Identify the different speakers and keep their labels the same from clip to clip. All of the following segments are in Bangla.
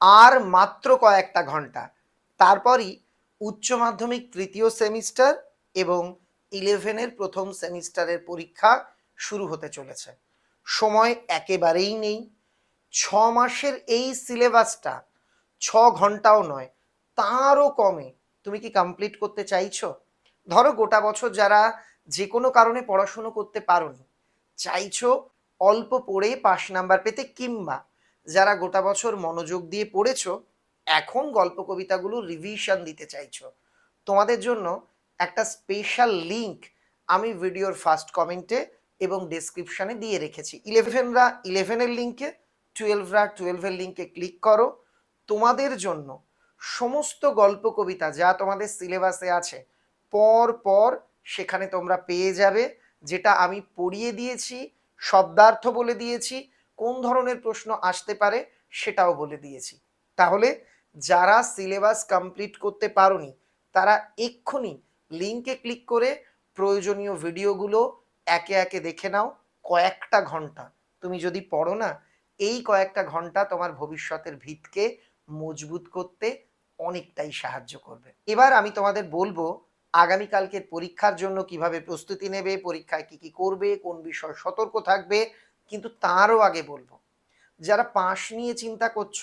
Speaker 1: আর মাত্র কয়েকটা ঘণ্টা। তারপরই উচ্চ মাধ্যমিক তৃতীয় সেমিস্টার এবং ইলেভেনের প্রথম সেমিস্টারের পরীক্ষা শুরু হতে চলেছে। সময় একেবারেই নেই। ছ মাসের এই সিলেবাসটা ছ ঘন্টাও নয়, তারও কমে। তুমি কি কমপ্লিট করতে চাইছো? ধরো গোটা বছর যারা যে কোনো কারণে পড়াশুনো করতে পারোনি, চাইছো অল্প পড়ে পাশ নাম্বার পেতে কিংবা যারা গোটা বছর মনোযোগ দিয়ে পড়েছো, এখন গল্প কবিতাগুলো রিভিশন দিতে চাইছো। তোমাদের জন্য একটা স্পেশাল লিংক আমি ভিডিওর ফার্স্ট কমেন্টে এবং ডেসক্রিপশনে দিয়ে রেখেছি। ইলেভেনরা ইলেভেনের লিঙ্কে টুয়েলভরা টুয়েলভের লিঙ্কে ক্লিক করো। তোমাদের জন্য সমস্ত গল্প কবিতা যা তোমাদের সিলেবাসে আছে, পর পর সেখানে তোমরা পেয়ে যাবে। যেটা আমি পড়িয়ে দিয়েছি, শব্দার্থ বলে দিয়েছি কোন ধরনের প্রশ্ন আসতে পারে সেটাও বলে দিয়েছি। তাহলে যারা সিলেবাস কমপ্লিট করতে পারোনি, তারা এক্ষুনি লিঙ্কে ক্লিক করে প্রয়োজনীয় ভিডিওগুলো একে একে দেখে নাও কয়েকটা ঘণ্টা। তুমি যদি পড়ো না, এই কয়েকটা ঘণ্টা তোমার ভবিষ্যতের ভিতকে মজবুত করতে অনেকটাই সাহায্য করবে। এবার আমি তোমাদের বলব, আগামীকালকের পরীক্ষার জন্য কীভাবে প্রস্তুতি নেবে, পরীক্ষায় কি কি করবে, কোন বিষয় সতর্ক থাকবে কিন্তু তারও আগে বলব, যারা পাশ নিয়ে চিন্তা করছ,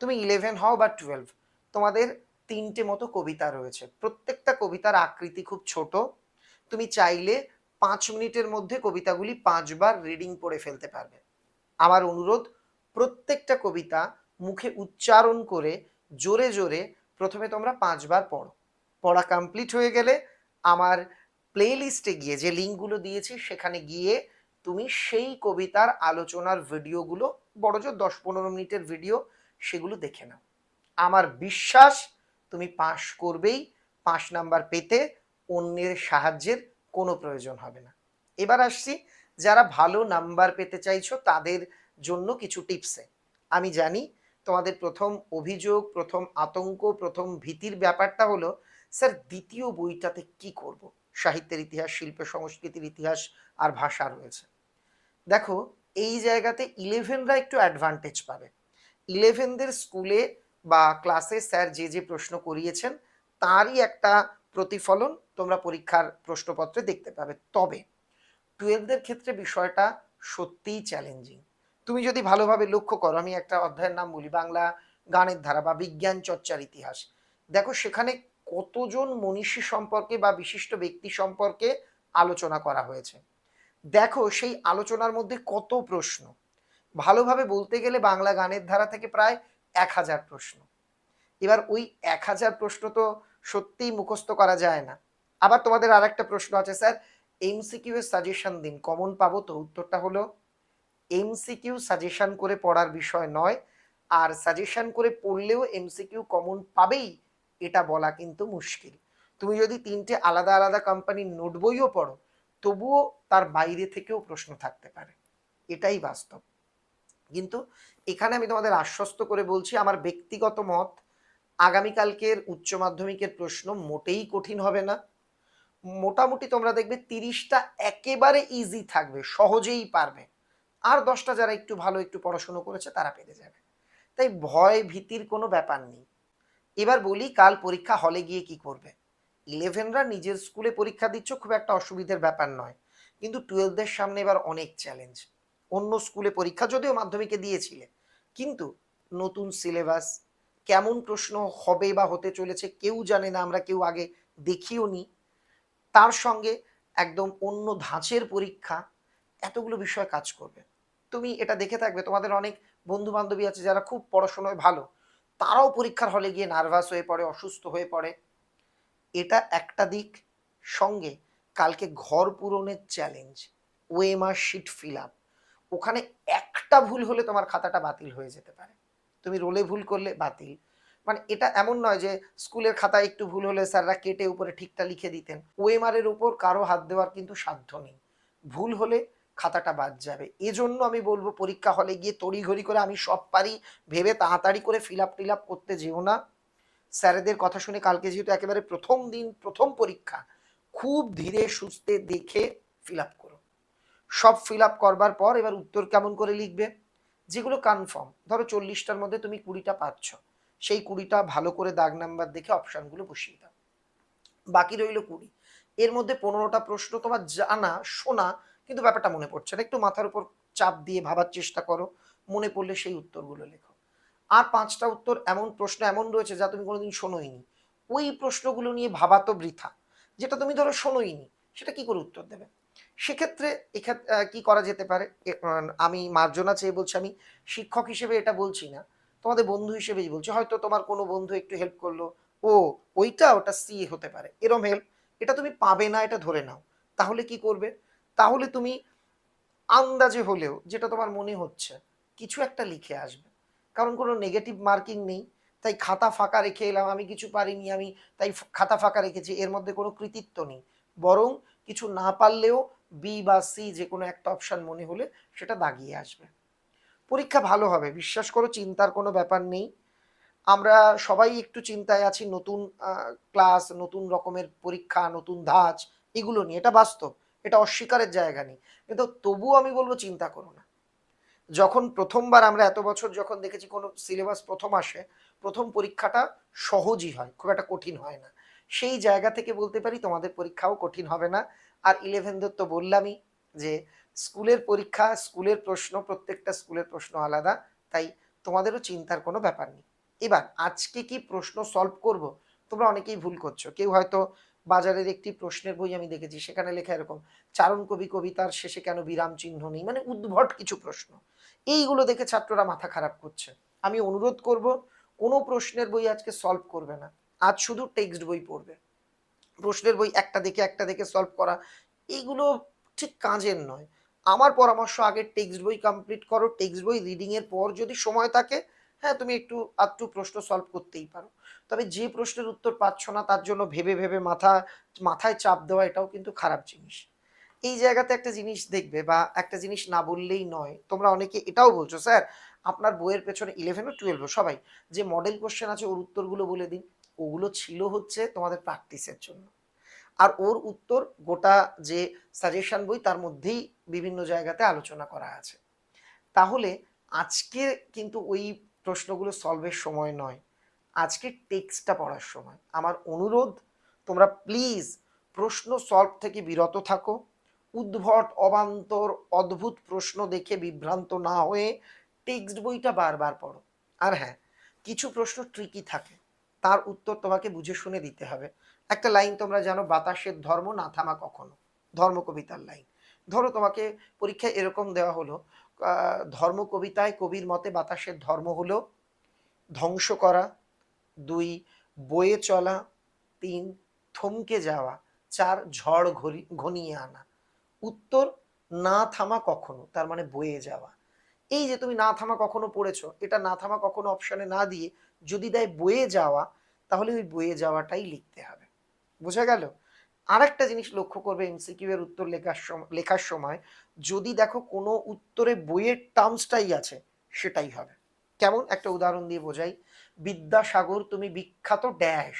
Speaker 1: তুমি ইলেভেন হও বা টুয়েলভ তোমাদের তিনটে মতো কবিতা রয়েছে। প্রত্যেকটা কবিতার আকৃতি খুব ছোট, তুমি চাইলে পাঁচ মিনিটের মধ্যে কবিতাগুলি পাঁচবার রিডিং পড়ে ফেলতে পারবে। আমার অনুরোধ, প্রত্যেকটা কবিতা মুখে উচ্চারণ করে জোরে জোরে প্রথমে তোমরা পাঁচবার পড়ো। পড়া কমপ্লিট হয়ে গেলে আমার প্লে লিস্টে গিয়ে যে লিঙ্কগুলো দিয়েছি, সেখানে গিয়ে তুমি সেই কবিতার আলোচনার ভিডিওগুলো, বড় জোর দশ পনেরো মিনিটের ভিডিও, সেগুলো দেখে নাও। আমার বিশ্বাস, তুমি পাশ করবেই পাঁচ নাম্বার পেতে অন্যের সাহায্যের কোনো প্রয়োজন হবে না। এবার আসছি, যারা ভালো নাম্বার পেতে চাইছো, তাদের জন্য কিছু টিপসে আমি জানি, তোমাদের প্রথম অভিযোগ, প্রথম আতঙ্ক, প্রথম ভীতির ব্যাপারটা হলো, স্যার, দ্বিতীয় বইটাতে কি করব? সাহিত্যের ইতিহাস, শিল্প, সংস্কৃতির ইতিহাস আর ভাষা রয়েছে। দেখো, এই জায়গাতে ইলেভেনরা একটু অ্যাডভান্টেজ পাবে। ইলেভেনদের স্কুলে বা ক্লাসে স্যার যে যে প্রশ্ন করিয়েছেন, তারই একটা প্রতিফলন তোমরা পরীক্ষার প্রশ্নপত্রে দেখতে পাবে। তবে টুয়েলভদের ক্ষেত্রে বিষয়টা সত্যিই চ্যালেঞ্জিং তুমি যদি ভালোভাবে লক্ষ্য করো, আমি একটা অধ্যায়ের নাম বলি, বাংলা গানের ধারা বা বিজ্ঞান চর্চার ইতিহাস। দেখো, সেখানে কতজন মনীষী সম্পর্কে বা বিশিষ্ট ব্যক্তি সম্পর্কে আলোচনা করা হয়েছে? দেখো, সেই আলোচনার মধ্যে কত প্রশ্ন। ভালোভাবে বলতে গেলে বাংলা গানের ধারা থেকে প্রায় এক হাজার প্রশ্ন। এবার ওই এক হাজার প্রশ্ন তো সত্যিই মুখস্থ করা যায় না। আবার তোমাদের আর একটা প্রশ্ন আছে, স্যার। এমসিকিউ এর সাজেশন দিন। কমন পাবো তো? উত্তরটা হলো, এমসিকিউ সাজেশন করে পড়ার বিষয় নয়, আর সাজেশন করে পড়লেও এমসিকিউ কমন পাবেই এটা বলা কিন্তু মুশকিল। তুমি যদি তিনটে আলাদা আলাদা কোম্পানির নোট বইও পড়ো, তবুও তার বাইরে থেকেও প্রশ্ন থাকতে পারে। এটাই বাস্তব। কিন্তু এখানে আমি তোমাদের আশ্বস্ত করে বলছি, আমার ব্যক্তিগত মত, আগামীকালকের উচ্চ মাধ্যমিকের প্রশ্ন মোটেই কঠিন হবে না। মোটামুটি তোমরা দেখবে তিরিশটা একেবারে ইজি থাকবে, সহজেই পারবে। আর দশটা যারা একটু ভালো, একটু পড়াশুনো করেছে, তারা পেরে যাবে। তাই ভয় ভীতির কোনো ব্যাপার নেই। এবার বলি কাল পরীক্ষা হলে গিয়ে কি করবে? ইলেভেনরা নিজের স্কুলে পরীক্ষা দিচ্ছ খুব একটা অসুবিধার ব্যাপার নয়। কিন্তু টুয়েলভদের সামনে এবার অনেক চ্যালেঞ্জ অন্য স্কুলে পরীক্ষা যদিও মাধ্যমিকে দিয়েছিলে, কিন্তু নতুন সিলেবাস কেমন প্রশ্ন হবে বা হতে চলেছে কেউ জানে না, আমরা কেউ আগে দেখিও নি। তার সঙ্গে একদম অন্য ধাঁচের পরীক্ষা, এতগুলো বিষয় কাজ করবে। তুমি এটা দেখে থাকবে, তোমাদের অনেক বন্ধু বান্ধবী আছে যারা খুব পড়াশোনায় ভালো তারাও পরীক্ষার হলে গিয়ে নার্ভাস হয়ে পড়ে, অসুস্থ হয়ে পড়ে। এটা একটা দিক। সঙ্গে কালকে ঘর পূরণের challenge OMR sheet fill up ওখানে একটা ভুল হলে তোমার খাতাটা বাতিল হয়ে যেতে পারে। তুমি রোলে ভুল করলে বাতিল। মানে এটা এমন নয় যে স্কুলের খাতায় একটু ভুল হলে স্যাররা কেটে উপরে ঠিকটা লিখে দিতেন। ওএমআর এর উপর কারও হাত দেওয়ার কিন্তু সাধ্য নেই। ভুল হলে খাতাটা বাদ যাবে। এজন্য আমি বলব, পরীক্ষা হলে গিয়ে তড়িঘড়ি করে আমি সব পারি। ভেবে তাড়াতাড়ি করে ফিল আপ টিল আপ করতে যেও না। স্যারেদের কথা শুনে কালকে যেহেতু একেবারে প্রথম দিন, প্রথম পরীক্ষা, খুব ধীরে সুস্থে দেখে ফিল আপ করো। সব ফিল আপ করবার পর এবার উত্তর কেমন করে লিখবে? যেগুলো কনফার্ম ধরো চল্লিশটার মধ্যে তুমি কুড়িটা পাচ্ছ। সেই কুড়িটা ভালো করে দাগ নাম্বার দেখে অপশানগুলো বসিয়ে দাও। বাকি রইল কুড়ি। এর মধ্যে পনেরোটা প্রশ্ন তোমার জানা, শোনা কিন্তু ব্যাপারটা মনে পড়ছে না। একটু মাথার উপর চাপ দিয়ে ভাবার চেষ্টা করো। মনে পড়লে সেই উত্তরগুলো লেখো। আর পাঁচটা উত্তর এমন প্রশ্ন এমন রয়েছে যা তুমি কোনোদিন শোনোইনি। ওই প্রশ্নগুলো নিয়ে ভাবা তো বৃথা। যেটা তুমি ধরো শোনোইনি, সেটা কি করে উত্তর দেবে? সেক্ষেত্রে এক্ষেত্রে কি করা যেতে পারে? আমি মার্জনা চেয়ে বলছি, আমি শিক্ষক হিসেবে এটা বলছি না। তোমাদের বন্ধু হিসেবেই বলছি। হয়তো তোমার কোনো বন্ধু একটু হেল্প করল। ও, ওইটা ওটা সি হতে পারে। এরম হেল্প এটা তুমি পাবে না, এটা ধরে নাও। তাহলে কি করবে? তাহলে তুমি আন্দাজে হলেও যেটা তোমার মনে হচ্ছে, কিছু একটা লিখে আসবে। কারণ কোনো নেগেটিভ মার্কিং নেই, তাই খাতা ফাঁকা রেখে এলাম, আমি কিছু পারিনি, আমি তাই খাতা ফাঁকা রেখেছি, এর মধ্যে কোনো কৃতিত্ব নেই। বরং কিছু না পারলেও বি বা সি যে কোনো একটা অপশান মনে হলে সেটা দাগিয়ে আসবে। পরীক্ষা ভালো হবে, বিশ্বাস করো চিন্তার কোনো ব্যাপার নেই। আমরা সবাই একটু চিন্তায় আছি, নতুন ক্লাস নতুন রকমের পরীক্ষা, নতুন ধাঁচ, এগুলো নিয়ে। এটা বাস্তব। এটা অস্বীকারের জায়গা নেই। কিন্তু তবুও আমি বলব চিন্তা করো না। যখন প্রথমবার আমরা এত বছর যখন দেখেছি কোনো সিলেবাস প্রথম আসে, প্রথম পরীক্ষাটা সহজই হয়, খুব একটা কঠিন হয় না। সেই জায়গা থেকে বলতে পারি তোমাদের পরীক্ষাও কঠিন হবে না। আর ইলেভেনদের তো বললামই যে স্কুলের পরীক্ষা, স্কুলের প্রশ্ন, প্রত্যেকটা স্কুলের প্রশ্ন আলাদা। তাই তোমাদেরও চিন্তার কোনো ব্যাপার নেই। এবার আজকে কি প্রশ্ন সলভ করব, তোমরা অনেকেই ভুল করছ। কেউ হয়তো বাজারের একটি প্রশ্নের বই আমি দেখেছি, সেখানে লেখা এরকম, চারণ কবি কবিতার শেষে কেন বিরাম চিহ্ন নেই? মানে উদ্ভট কিছু প্রশ্ন। এইগুলো দেখে ছাত্ররা মাথা খারাপ করছে। আমি অনুরোধ করব, কোনো প্রশ্নের বই আজকে সলভ করবে না। আজ শুধু টেক্সট বই পড়বে। প্রশ্নের বই একটা দেখে একটা দেখে সলভ করা এইগুলো ঠিক কাজের নয়। আমার পরামর্শ, আগে টেক্সট বই কমপ্লিট করো। টেক্সট বই রিডিং এর পর যদি সময় থাকে হ্যাঁ তুমি একটু আধটু প্রশ্ন সলভ করতেই পারো। তবে যে প্রশ্নের উত্তর পাচ্ছ না, তার জন্য ভেবে ভেবে মাথা, মাথায় চাপ দেওয়া এটাও কিন্তু খারাপ জিনিস। এই জায়গাতে একটা জিনিস দেখবে বা একটা জিনিস না বললেই নয়। তোমরা অনেকে এটাও বলছো, স্যার, আপনার বইয়ের পেছনে ইলেভেন ও টুয়েলভ সবাই যে মডেল কোশ্চেন আছে, ওর উত্তরগুলো বলে দিন। ওগুলো ছিল হচ্ছে তোমাদের প্র্যাকটিসের জন্য। আর ওর উত্তর গোটা যে সাজেশন বই, তার মধ্যেই বিভিন্ন জায়গাতে আলোচনা করা আছে। তাহলে আজকে কিন্তু ওই প্রশ্নগুলো সলভের সময় নয়। আজকে টেক্সটটা পড়ার সময়। আমার অনুরোধ, তোমরা প্লিজ প্রশ্ন সলভ থেকে বিরত থাকো। উদ্ভট, অবান্তর, অদ্ভুত প্রশ্ন দেখে বিভ্রান্ত না হয়ে টেক্সট বইটা বারবার পড়ো। আর হ্যাঁ কিছু প্রশ্ন ট্রিকি থাকে। তার উত্তর তোমাকে বুঝে শুনে দিতে হবে। একটা লাইন তোমরা জানো, বাতাসের ধর্ম না থামা কখনো। ধর্ম কবিতার লাইন ধরো তোমাকে পরীক্ষায় এরকম দেওয়া হলো ধর্ম কবিতায় কবির মতে বাতাসের ধর্ম হলো ধ্বংস করা, দুই, বয়ে চলা, তিন, থমকে যাওয়া, চার, ঝড় ঘনিয়ে আনা। উত্তর, না থামা কখনো, তার মানে বয়ে যাওয়া। এই যে তুমি না থামা কখনো পড়েছো, এটা না থামা কখনো অপশনে না দিয়ে যদি দেয় বয়ে যাওয়া, তাহলে ওই বয়ে যাওয়াটাই লিখতে হবে। বোঝা গেল? আর একটা জিনিস লক্ষ্য করবে এমসিকিউ এর উত্তর লেখার সময় লেখার সময়, যদি দেখো কোনো উত্তরে বইয়ের টার্মসটাই আছে, সেটাই হবে। কেমন? একটা উদাহরণ দিয়ে বোঝাই। বিদ্যাসাগর, তুমি বিখ্যাত ড্যাশ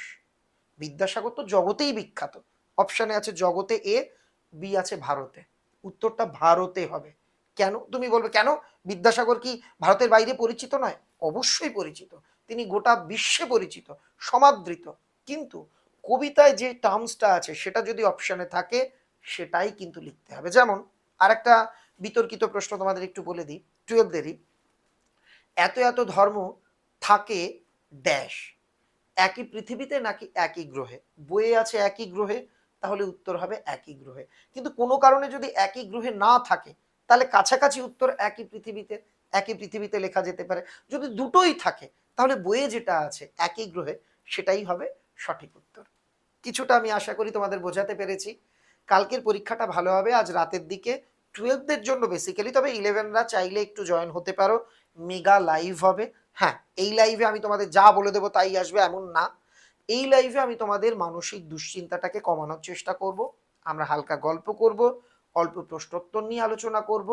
Speaker 1: বিদ্যাসাগর তো জগতেই বিখ্যাত। অপশানে আছে জগতে এ বি আছে ভারতে। উত্তরটা ভারতে হবে। কেন? তুমি বলবে, কেন? বিদ্যাসাগর কি ভারতের বাইরে পরিচিত নয়? অবশ্যই পরিচিত। তিনি গোটা বিশ্বে পরিচিত, সমাদৃত। কিন্তু কবিতায় যে টার্মসটা আছে, সেটা যদি অপশানে থাকে, সেটাই কিন্তু লিখতে হবে। যেমন আরেকটা বিতর্কিত প্রশ্ন তোমাদের একটু বলে দিই, টুয়েলভদেরই। এত এত ধর্ম থাকে ড্যাশ একই পৃথিবীতে নাকি একই গ্রহে? বইয়ে আছে একই গ্রহে, তাহলে উত্তর হবে একই গ্রহে। কিন্তু কোনো কারণে যদি একই গ্রহে না থাকে, তাহলে কাছাকাছি উত্তর একই পৃথিবীতে একই পৃথিবীতে লেখা যেতে পারে। যদি দুটোই থাকে, তাহলে বইয়ে যেটা আছে, একই গ্রহে, সেটাই হবে সঠিক উত্তর। কিছুটা আমি আশা করি তোমাদের বোঝাতে পেরেছি। কালকের পরীক্ষাটা ভালো হবে, আজ রাতের দিকে। টুয়েলভদের জন্য বেসিক্যালি তবে ইলেভেনরা চাইলে একটু জয়েন হতে পারো। মেগা লাইভ হবে। হ্যাঁ এই লাইভে আমি তোমাদের যা বলে দেবো তাই আসবে, এমন না। এই লাইভে আমি তোমাদের মানসিক দুশ্চিন্তাটাকে কমানোর চেষ্টা করব। আমরা হালকা গল্প করব, অল্প প্রশ্নোত্তর নিয়ে আলোচনা করব,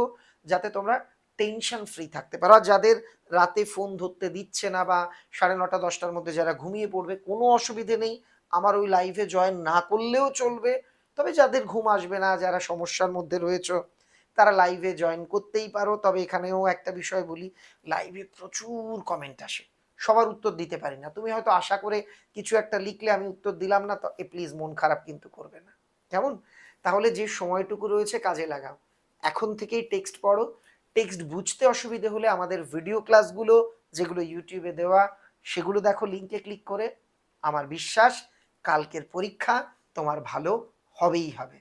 Speaker 1: যাতে তোমরা টেনশন ফ্রি থাকতে পারো। যাদের রাতে ফোন ধরতে দিচ্ছে না বা সাড়ে নটা, দশটার মধ্যে যারা ঘুমিয়ে পড়বে, কোনো অসুবিধে নেই। আমার ওই লাইভে জয়েন না করলেও চলবে। তবে যাদের ঘুম আসবে না, যারা সমস্যার মধ্যে রয়েছে, তারা লাইভে জয়েন করতেই পারো। তবে এখানেও একটা বিষয় বলি লাইভে প্রচুর কমেন্ট আসে। সবার উত্তর দিতে পারি না। তুমি হয়তো আশা করে কিছু একটা লিখলে আমি উত্তর দিলাম না, তো প্লিজ মন খারাপ কিন্তু করবে না। কেমন? তাহলে যে সময়টুকু রয়েছে, কাজে লাগাও। এখন থেকেই টেক্সট পড়ো। টেক্সট বুঝতে অসুবিধে হলে আমাদের ভিডিও ক্লাসগুলো যেগুলো ইউটিউবে দেওয়া, সেগুলো দেখো লিঙ্কে ক্লিক করে। আমার বিশ্বাস কালকের পরীক্ষা তোমার ভালো হবেই হবে।